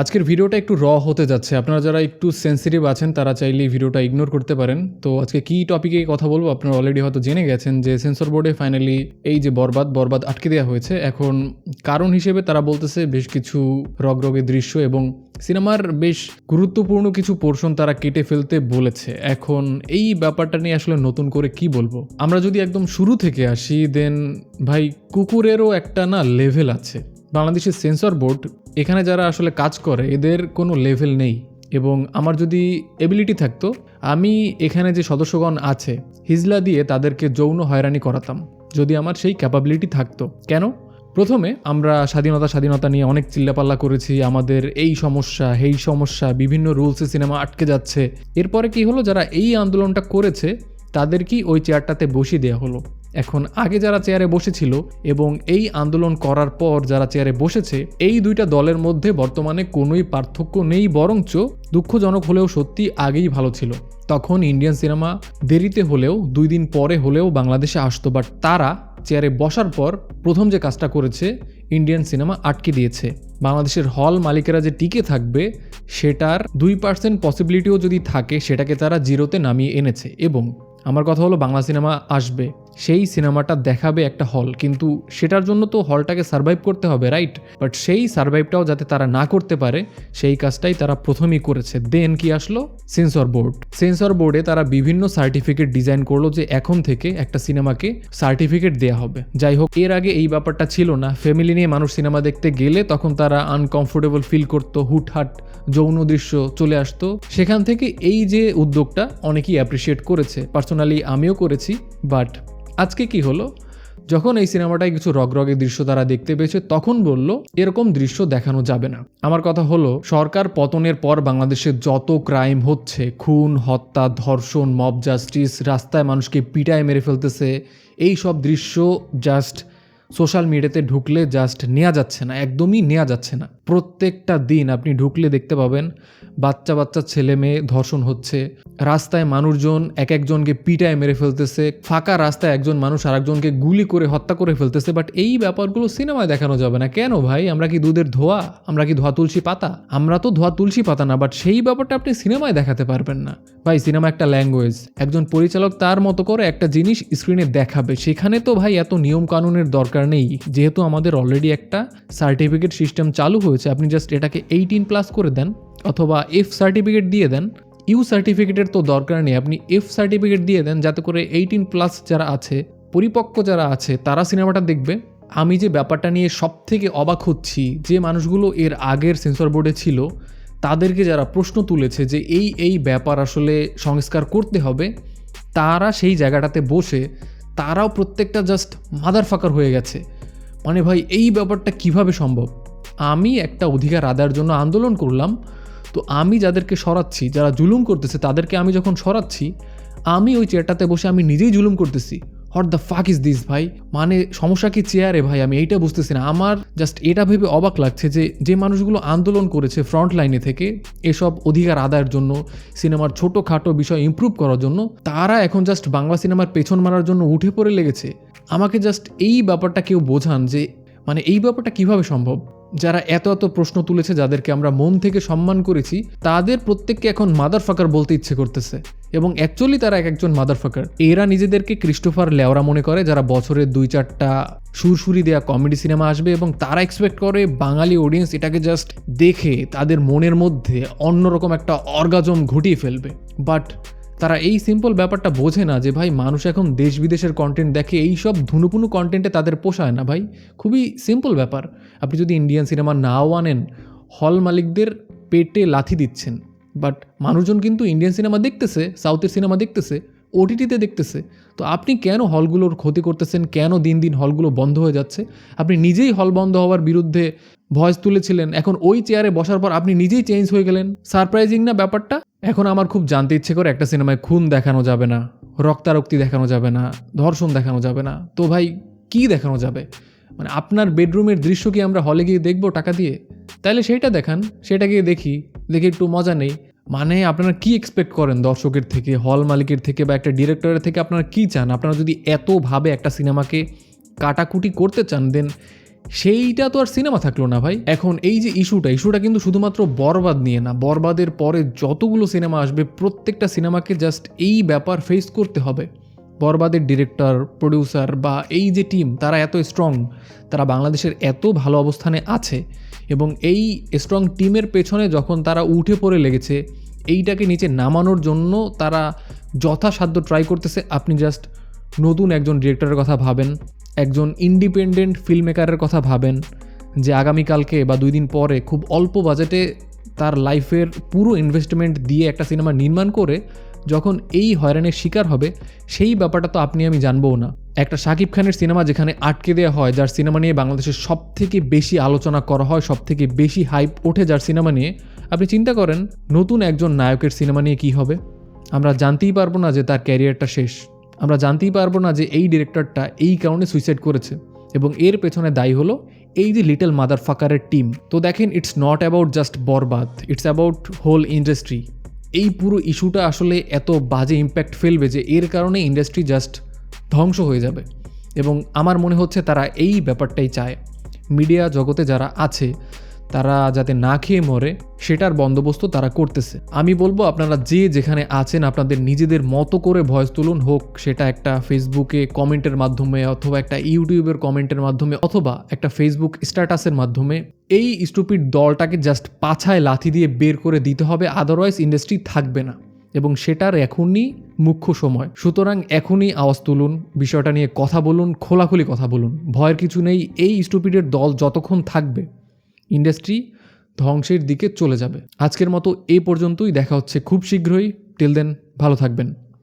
আজকের ভিডিওটা একটু র হতে যাচ্ছে। আপনারা যারা একটু সেন্সিটিভ আছেন, তারা চাইলে এই ভিডিওটা ইগনোর করতে পারেন। তো আজকে কী টপিকে কথা বলব? আপনারা অলরেডি হয়তো জেনে গেছেন যে সেন্সর বোর্ডে ফাইনালি এই যে বরবাদ বরবাদ আটকে দেওয়া হয়েছে। এখন কারণ হিসেবে তারা বলতেছে, বেশ কিছু রগরগে দৃশ্য এবং সিনেমার বেশ গুরুত্বপূর্ণ কিছু পোর্শন তারা কেটে ফেলতে বলেছে। এখন এই ব্যাপারটা নিয়ে আসলে নতুন করে কি বলব? আমরা যদি একদম শুরু থেকে আসি দেন ভাই কুকুরেরও একটা না লেভেল আছে। বাংলাদেশের সেন্সর বোর্ড এখানে যারা আসলে কাজ করে, এদের কোনো লেভেল নেই। এবং আমার যদি এবিলিটি থাকতো, আমি এখানে যে সদস্যগণ আছে, হিজলা দিয়ে তাদেরকে যৌন হয়রানি করাতাম। যদি আমার সেই ক্যাপাবিলিটি থাকতো। কেন? প্রথমে আমরা স্বাধীনতা স্বাধীনতা নিয়ে অনেক চিল্লাপাল্লা করেছি। আমাদের এই সমস্যা এই সমস্যা, বিভিন্ন রুলসে সিনেমা আটকে যাচ্ছে। এরপরে কি হলো? যারা এই আন্দোলনটা করেছে তাদেরকেই ওই চেয়ারটাতে বসিয়ে দেওয়া হলো? এখন আগে যারা চেয়ারে বসেছিল এবং এই আন্দোলন করার পর যারা চেয়ারে বসেছে, এই দুইটা দলের মধ্যে বর্তমানে কোনোই পার্থক্য নেই, বরঞ্চ দুঃখজনক হলেও সত্যি আগেই ভালো ছিল। তখন ইন্ডিয়ান সিনেমা দেরিতে হলেও, দুই দিন পরে হলেও বাংলাদেশে আসতো, বাট তারা চেয়ারে বসার পর প্রথম যে কাজটা করেছে, ইন্ডিয়ান সিনেমা আটকে দিয়েছে। বাংলাদেশের হল মালিকেরা যে টিকে থাকবে, সেটার দুই পার্সেন্ট পসিবিলিটিও যদি থাকে, সেটাকে তারা জিরোতে নামিয়ে এনেছে। এবং আমার কথা হলো, বাংলা সিনেমা আসবে। সেই সিনেমাটা দেখাবে একটা হল কিন্তু সেটার জন্য তো হলটাকে সার্ভাইভ করতে হবে রাইট বাট সেই সার্ভাইভটাও যাতে তারা না করতে পারে, সেই কাজটাই তারা প্রথমেই করেছে। দেন কি আসলো? সেন্সর বোর্ড সেন্সর বোর্ডে তারা বিভিন্ন সার্টিফিকেট ডিজাইন করল যে এখন থেকে একটা সিনেমাকে সার্টিফিকেট দেওয়া হবে। যাই হোক, এর আগে এই ব্যাপারটা ছিল না। ফ্যামিলি নিয়ে মানুষ সিনেমা দেখতে গেলে তখন তারা আনকমফোর্টেবল ফিল করতো, হুটহাট যৌন দৃশ্য চলে আসতো। সেখান থেকে এই যে উদ্যোগটা অনেকেই অ্যাপ্রিসিয়েট করেছে। পার্সোনালি আমিও করেছি বাট আজকে কি হলো? যখন এই সিনেমাটায় কিছু রগরগের দৃশ্য তারা দেখতে পেয়েছে, তখন বলল, এরকম দৃশ্য দেখানো যাবে না। আমার কথা হলো, সরকার পতনের পর বাংলাদেশে যত ক্রাইম হচ্ছে, খুন, হত্যা, ধর্ষণ, মব জাস্টিস, রাস্তায় মানুষকে পিটায় মেরে ফেলতেছে, এই সব দৃশ্য জাস্ট সোশ্যাল মিডিয়াতে ঢুকলে জাস্ট নেওয়া যাচ্ছে না, একদমই নেওয়া যাচ্ছে না। প্রত্যেকটা দিন আপনি ঢুকলে দেখতে পাবেন বাচ্চা বাচ্চা, ছেলে মেয়ে ধর্ষণ হচ্ছে। রাস্তায় মানুষজন এক একজনকে পিটায় মেরে ফেলতেছে। ফাঁকা রাস্তায় একজন মানুষ আরেকজনকে গুলি করে হত্যা করে ফেলতেছে। বাট এই ব্যাপারগুলো সিনেমায় দেখানো যাবে না। কেন ভাই? আমরা কি দুধের ধোয়া? আমরা কি ধোয়া তুলসী পাতা? আমরা তো ধোয়া তুলসী পাতা না বাট সেই ব্যাপারটা আপনি সিনেমায় দেখাতে পারবেন না। ভাই, সিনেমা একটা ল্যাঙ্গুয়েজ একজন পরিচালক তার মতো করে একটা জিনিস স্ক্রিনে দেখাবে। সেখানে তো ভাই এত নিয়ম কানুনের দরকার নেই। যেহেতু আমাদের অলরেডি একটা সার্টিফিকেট সিস্টেম চালু হয়েছে আপনি জাস্ট এটাকে এইটিন প্লাস করে দেন অথবা এফ সার্টিফিকেট দিয়ে দেন। ইউ সার্টিফিকেটের তো দরকার নেই, আপনি এফ সার্টিফিকেট দিয়ে দেন, যাতে করে এইটিন প্লাস যারা আছে, পরিপক্ক যারা আছে, তারা সিনেমাটা দেখবে। আমি যে ব্যাপারটা নিয়ে সব থেকে অবাক হচ্ছি, যে মানুষগুলো এর আগের সেন্সর বোর্ডে ছিল, তাদেরকে যারা প্রশ্ন তুলেছে যে এই এই ব্যাপার আসলে সংস্কার করতে হবে, তারা সেই জায়গাটাতে বসে, তারাও প্রত্যেকটা জাস্ট মাদার ফাকার হয়ে গেছে। মানে ভাই, এই ব্যাপারটা কীভাবে সম্ভব? আমি একটা অধিকার আদায়ের জন্য আন্দোলন করলাম। তো আমি যাদেরকে সরাচ্ছি, যারা জুলুম করতেছে, তাদেরকে আমি যখন সরাচ্ছি, আমি ওই চেয়ারটাতে বসে আমি নিজেই জুলুম করতেছি। What the fuck is this ভাই? মানে সমস্যা কি চেয়ারে, ভাই? আমি এইটা বুঝতেছি না। আমার জাস্ট এটা ভেবে অবাক লাগছে যে যে মানুষগুলো আন্দোলন করেছে ফ্রন্ট লাইনে থেকে, এসব অধিকার আদায়ের জন্য, সিনেমার ছোটোখাটো বিষয় ইমপ্রুভ করার জন্য, তারা এখন জাস্ট বাংলা সিনেমার পেছন মারার জন্য উঠে পড়ে লেগেছে। আমাকে জাস্ট এই ব্যাপারটা কেউ বোঝান যে মানে এই ব্যাপারটা কীভাবে সম্ভব? যারা এত এত প্রশ্ন তুলেছে যাদেরকে আমরা মন থেকে সম্মান করেছি, তাদের প্রত্যেককে এখন মাদার ফাকার বলতে ইচ্ছে করতেছে। এবং অ্যাকচুয়ালি তারা এক একজন মাদার ফাকার এরা নিজেদেরকে ক্রিস্টোফার লেওরা মনে করে, যারা বছরের দুই চারটা সুরসুরি দেওয়া কমেডি সিনেমা আসবে এবং তারা এক্সপেক্ট করে বাঙালি অডিয়েন্স এটাকে জাস্ট দেখে, তাদের মনের মধ্যে অন্যরকম একটা অর্গাজম ঘটিয়ে ফেলবে। বাট তারা এই সিম্পল ব্যাপারটা বোঝে না যে, ভাই, মানুষ এখন দেশ বিদেশের কন্টেন্ট দেখে এই সব ধুনুপুনু কন্টেন্টে তাদের পোষায় না। ভাই, খুবই সিম্পল ব্যাপার। আপনি যদি ইন্ডিয়ান সিনেমা নাও আনেন হল মালিকদের পেটে লাথি দিচ্ছেন। বাট মানুষজন কিন্তু ইন্ডিয়ান সিনেমা দেখতেছে সাউথের সিনেমা দেখতেছে ওটিটিতে দেখতেছে। তো আপনি কেন হলগুলোর ক্ষতি করতেছেন? কেন দিন দিন হলগুলো বন্ধ হয়ে যাচ্ছে? আপনি নিজেই হল বন্ধ হওয়ার বিরুদ্ধে ভয়েস তুলেছিলেন। এখন ওই চেয়ারে বসার পর আপনি নিজেই চেঞ্জ হয়ে গেলেন। সারপ্রাইজিং না ব্যাপারটা? এখন আমার খুব জানতে ইচ্ছে করে একটা সিনেমায় খুন দেখানো যাবে না, রক্তারক্তি দেখানো যাবে না, ধর্ষণ দেখানো যাবে না। তো ভাই, কি দেখানো যাবে? মানে আপনার বেডরুমের দৃশ্য কি আমরা হলে গিয়ে দেখব টাকা দিয়ে? তাহলে সেইটা দেখান, সেটা গিয়ে দেখি, দেখে একটু মজা নেই। মানে আপনারা কি এক্সপেক্ট করেন দর্শকের থেকে হল মালিকের থেকে বা একটা ডিরেক্টরের থেকে আপনারা কি চান? আপনারা যদি এতভাবে একটা সিনেমাকে কাটাকুটি করতে চান দেন সেইটা তো আর সিনেমা থাকল না ভাই। এখন এই যে ইস্যুটা ইস্যুটা কিন্তু শুধুমাত্র বরবাদ নিয়ে না, বরবাদের পরে যতগুলো সিনেমা আসবে, প্রত্যেকটা সিনেমাকে জাস্ট এই ব্যাপার ফেস করতে হবে। বরবাদের ডিরেক্টর প্রডিউসার বা এই যে টিম তারা এত স্ট্রং তারা বাংলাদেশের এত ভালো অবস্থানে আছে এবং এই স্ট্রং টিমের পেছনে যখন তারা উঠে পড়ে লেগেছে, এইটাকে নিচে নামানোর জন্য তারা যথাসাধ্য ট্রাই করতেছে। আপনি জাস্ট নতুন একজন ডিরেক্টরের কথা ভাবেন, একজন ইন্ডিপেন্ডেন্ট ফিল্ম মেকারের কথা ভাবেন, যে আগামীকালকে বা দুই দিন পরে খুব অল্প বাজেটে তার লাইফের পুরো ইনভেস্টমেন্ট দিয়ে একটা সিনেমা নির্মাণ করে যখন এই হয়রানির শিকার হবে, সেই ব্যাপারটা তো আপনি আমি জানবও না। একটা শাকিব খানের সিনেমা যেখানে আটকে দেওয়া হয়, যার সিনেমা নিয়ে বাংলাদেশের সব থেকে বেশি আলোচনা করা হয় সব থেকে বেশি হাইপ ওঠে যার সিনেমা নিয়ে, আপনি চিন্তা করেন, নতুন একজন নায়কের সিনেমা নিয়ে কী হবে? আমরা জানতেই পারব না যে তার ক্যারিয়ারটা শেষ। আমরা জানতেই পারব না যে এই ডিরেক্টরটা এই কারণে সুইসাইড করেছে এবং এর পেছনে দায়ী হলো এই যে লিটল মাদার ফাকারের টিম তো দেখেন ইটস নট অ্যাবাউট জাস্ট বরবাদ ইটস অ্যাবাউট হোল ইন্ডাস্ট্রি এই পুরো ইস্যুটা আসলে এত বাজে ইম্প্যাক্ট ফেলবে যে এর কারণে ইন্ডাস্ট্রি জাস্ট ধ্বংস হয়ে যাবে। এবং আমার মনে হচ্ছে তারা এই ব্যাপারটাই চায়। মিডিয়া জগতে যারা আছে তারা যাতে না খেয়ে মরে, সেটার বন্দোবস্ত তারা করতেছে। আমি বলব, আপনারা যে যেখানে আছেন, আপনাদের নিজেদের মতো করে ভয়েস তুলুন। হোক, সেটা একটা ফেসবুকে কমেন্টের মাধ্যমে অথবা একটা ইউটিউবের কমেন্টের মাধ্যমে অথবা একটা ফেসবুক স্ট্যাটাসের মাধ্যমে, এই স্টুপিড দলটাকে জাস্ট পাছায় লাথি দিয়ে বের করে দিতে হবে। আদারওয়াইজ ইন্ডাস্ট্রি থাকবে না। এবং সেটার এখনই মুখ্য সময়। সুতরাং এখনই আওয়াজ তুলুন, বিষয়টা নিয়ে কথা বলুন, খোলাখুলি কথা বলুন। ভয়ের কিছু নেই, এই স্টুপিডের দল যতক্ষণ থাকবে ইন্ডাস্ট্রি ধ্বংসের দিকে চলে যাবে। আজকের মতো এই পর্যন্তই। দেখা হচ্ছে খুব শীঘ্রই। টিল দেন ভালো থাকবেন।